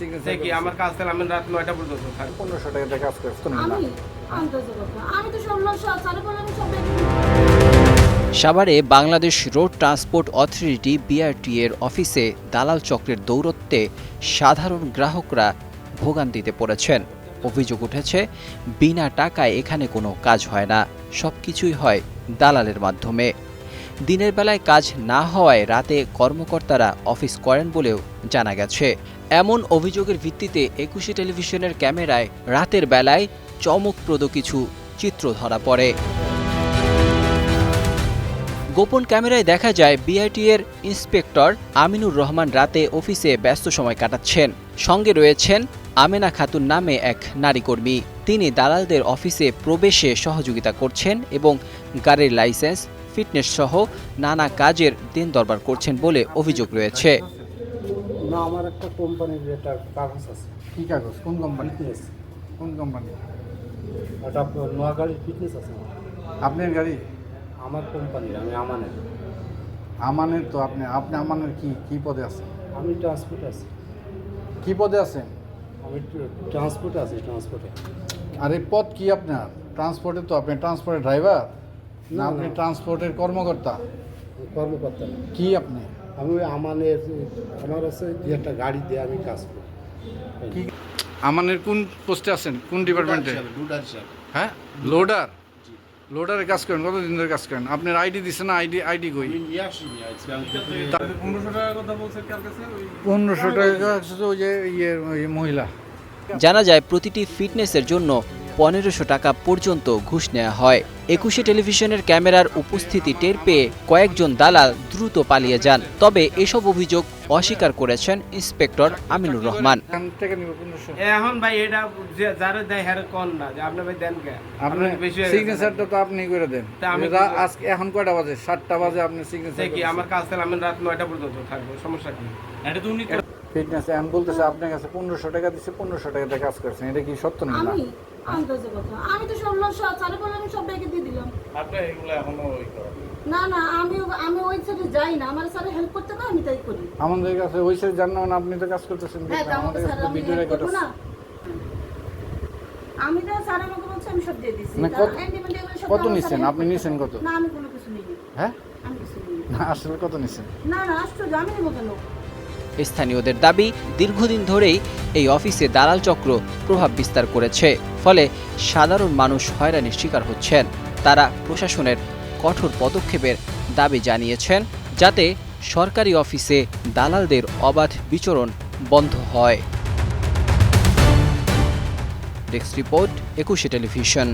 সে আমার কাজ তাহলে আমি রাত নয়টা পর্যন্ত থাকব। পনেরোশো টাকা কাজ করছ আমি আমি তো সব লোক সব সব সাভারে Bangladesh road transport authority BRT এর অফিসে দালাল চক্রের দৌরত্বে সাধারণ গ্রাহকরা ভোগান্তিতে পড়েছেন। অভিযোগ উঠেছে বিনা টাকায় এখানে কোনো কাজ হয় না। সব কিছুই হয় দালালের মাধ্যমে। দিনের বেলায় কাজ না হওয়ায় রাতে কর্মকর্তারা অফিস করেন বলেও জানা গেছে। এমন অভিযোগের ভিত্তিতে একুশে টেলিভিশনের ক্যামেরায় রাতের বেলায় চমকপ্রদ কিছু চিত্র ধরা পড়ে। গোপন ক্যামেরায় দেখা যায় বিআইটি এর ইন্সপেক্টর আমিনুর রহমান রাতে অফিসে ব্যস্ত সময় কাটাচ্ছেন। সঙ্গে রয়েছেন আমেনা খাতুন নামে এক নারী কর্মী তিনি দালালদের অফিসে প্রবেশে সহযোগিতা করছেন এবং গাড়ির লাইসেন্স, ফিটনেস সহ নানা কাজের দিন দরবার করছেন বলে অভিযোগ রয়েছে। না আমার একটা কোম্পানির একটা কাগজ আছে। কি কাগজ? কোন কোম্পানি ফিটনেস কোন কোম্পানি ওটা আপনার নোয়াখালীর ফিটনেস আছে। আপনার গাড়ি? আমার কোম্পানির আমি আমানের। আমানের তো আপনি আপনি আমানের কি কি পদে আছেন? আমি ট্রান্সপোর্ট আছি। কি পদে আছেন? আমি ট্রান্সপোর্টে আছি ট্রান্সপোর্টে আর এই পদ কি আপনার? ট্রান্সপোর্টে তো আপনি ট্রান্সপোর্টের ড্রাইভার না আপনি ট্রান্সপোর্টের কর্মকর্তা? কর্মকর্তা কি আপনি? আমি ওই আমানের আমার দুই একটা গাড়ি দিয়ে আমি কাজ করি। কি? আমানের কোন পোস্টে আছেন? কোন ডিপার্টমেন্টে হ্যাঁ? লোডার? লোডারে কাজ করেন? কতদিন ধরে কাজ করেন? আপনার আইডি দিছে না আইডি আইডি কই? পনেরোশো টাকার কথা বলছে কার কাছে? ওই পনেরোশো টাকা ওই যে ইয়ে মহিলা। জানা যায় প্রতিটি ফিটনেসের জন্য পনেরোশো টাকা পর্যন্ত ঘুষ নেওয়া হয়। একুশে টেলিভিশনের ক্যামেরার উপস্থিতি টের পেয়ে কয়েকজন দালাল দ্রুত পালিয়ে যান। তবে এসব অভিযোগ অস্বীকার করেছেন ইন্সপেক্টর আমিনুর রহমান। এখান ভাই এটা যারা দেয় হ্যাঁ কন না যে আপনি ভাই দেন কে? আপনি বেশি সিগনেচারটা তো আপনি করে দেন। আমি? আজকে এখন কয়টা বাজে? সাতটা বাজে আপনি সিগনেচার কি আমার কাজ তাহলে আমি রাত নয়টা পর্যন্ত থাকব সমস্যা কি? এটা তো উনি ফিটনেস এখন বলতেছে আপনার কাছে পনেরোশো টাকা দিচ্ছে পনেরোশো টাকা দিয়ে কাজ করছেন এটা কি সত্য না? না আমি আন্দাজে কথা। আমি তো সব লোক সব চালু করলাম সব ব্যাগে দিয়ে দিলাম। আপনি এগুলো এখনও ওই না না আমি আমি ওই সাইডে যাই না। আমার স্যার হেল্প করতে পারে আমি তাই করি। আমাদের কাছে ওই সাইড জান না মানে আপনি তো কাজ করতেছেন। হ্যাঁ আমাদের কাছে আমি ভিডিও রেকর্ড আছে। আমি তো স্যার আমাকে বলছে আমি সব দিয়ে দিচ্ছি কত- নিচ্ছেন? আপনি help নিচ্ছেন কত? না আমি কোনো কিছু হ্যাঁ? আমি কিছু না আসলে কত নিচ্ছেন না না আশ্চর্য আমি নেব কেন স্থানীয়দের দাবি দীর্ঘদিন ধরেই এই অফিসে দালাল চক্র প্রভাব বিস্তার করেছে, ফলে সাধারণ মানুষ হয়রানির শিকার হচ্ছেন। তারা প্রশাসনের কঠোর পদক্ষেপের দাবি জানিয়েছেন যাতে সরকারি অফিসে দালালদের অবাধ বিচরণ বন্ধ হয়। Desk report Ekushey television.